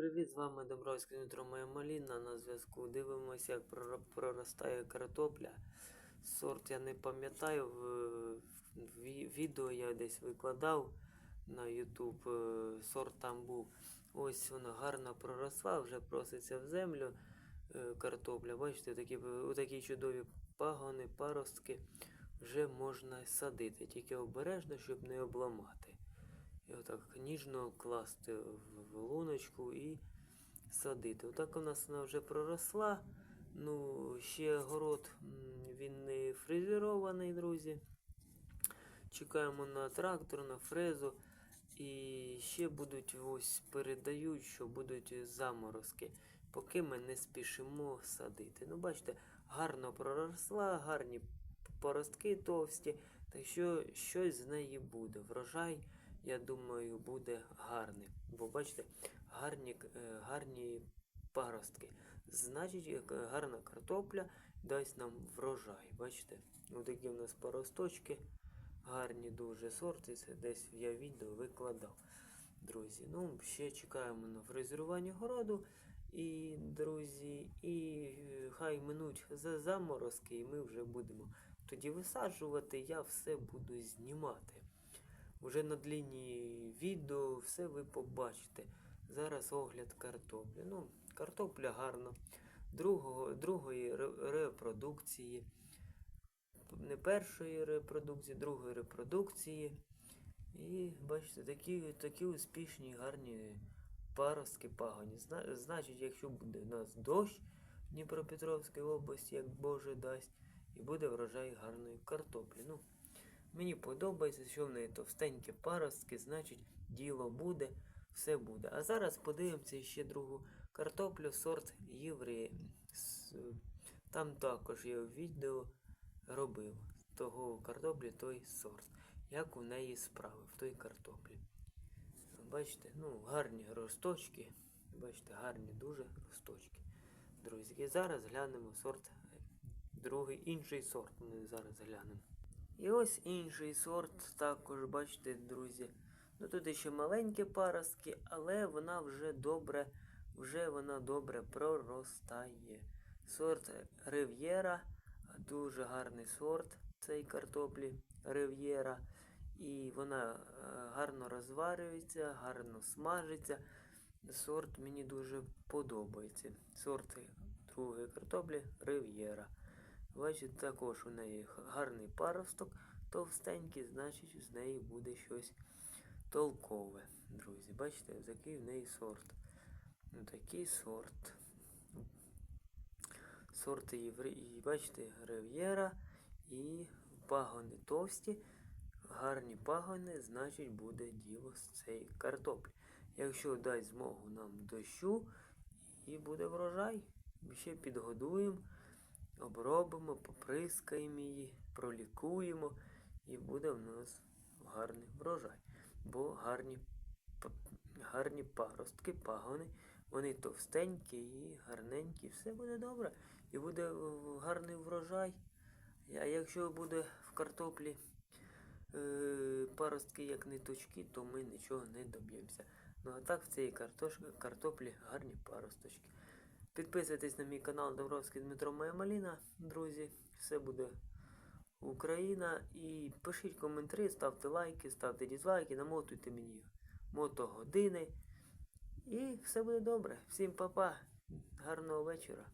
привіт! З вами Домбровський Дмитро Моя Маліна на зв'язку. Дивимося, як проростає картопля. Сорт я не пам'ятаю. В, в відео я десь викладав на YouTube. е, Сорт там був. Ось вона гарно проросла, вже проситься в землю. е, Картопля. Бачите, такі, такі чудові пагони, паростки. Вже можна садити, тільки обережно, щоб не обламати. І отак ніжно класти в луночку і садити. Отак у нас вона вже проросла. Ну, ще город він не фрезерований, друзі. Чекаємо на трактор, на фрезу. І ще будуть ось передають, що будуть заморозки, поки ми не спішимо садити. Ну, бачите, гарно проросла, гарні поростки товсті, так що щось з неї буде. Врожай, я думаю, буде гарний. Бо бачите, гарні, е, гарні паростки. Значить, гарна картопля дасть нам врожай. Бачите? Ось такі в нас поросточки. Гарні дуже сорти. Це десь я відео викладав. Друзі, ну ще чекаємо на фрезерування городу. І, друзі, і е, хай минуть за заморозки, і ми вже будемо тоді висаджувати. Я все буду знімати. Уже на длінні відео все ви побачите. Зараз огляд картоплі. Ну, картопля гарна. Другого, другої репродукції. Не першої репродукції, другої репродукції. І бачите, такі, такі успішні, гарні паростки пагоні. Зна- Значить, якщо буде у нас дощ в Дніпропетровській області, як Боже дасть, і буде врожай гарної картоплі. Ну, Мені подобається, що в неї товстенькі паростки, значить діло буде, все буде. А зараз подивимося ще другу картоплю, сорт Євреї. Там також я відео робив того картоплі той сорт. Як у неї справи в той картоплі. Бачите, ну, гарні росточки. Бачите, гарні дуже росточки. Друзі, і зараз глянемо сорт, другий інший сорт. Ми зараз глянемо. І ось інший сорт, також, бачите, друзі. Ну тут ще маленькі паростки, але вона вже добре, вже вона добре проростає. Сорт Рив'єра, дуже гарний сорт цієї картоплі Рив'єра. І вона е, гарно розварюється, гарно смажиться. Сорт мені дуже подобається. Сорт другої картоплі Рив'єра. Бачите, також у неї гарний паросток товстенький, значить з неї буде щось толкове, друзі. Бачите, такий в неї сорт. Ну, такий сорт. Сорти і бачите, рев'єра і пагони товсті. Гарні пагони, значить буде діло з цієї картоплі. Якщо дасть змогу нам дощу, і буде врожай, ще підгодуємо обробимо, поприскаємо її, пролікуємо, і буде в нас гарний врожай. Бо гарні, гарні паростки, пагони, вони товстенькі і гарненькі, все буде добре. І буде гарний врожай. А якщо буде в картоплі е, паростки як ниточки, то ми нічого не доб'ємося. Ну а так в цій картоплі гарні паросточки. Підписуйтесь на мій канал Добровський Дмитро Моя Маліна, друзі. Все буде Україна. І пишіть коментарі, ставте лайки, ставте дізлайки, намотуйте мені мотогодини. І все буде добре. Всім па-па. Гарного вечора.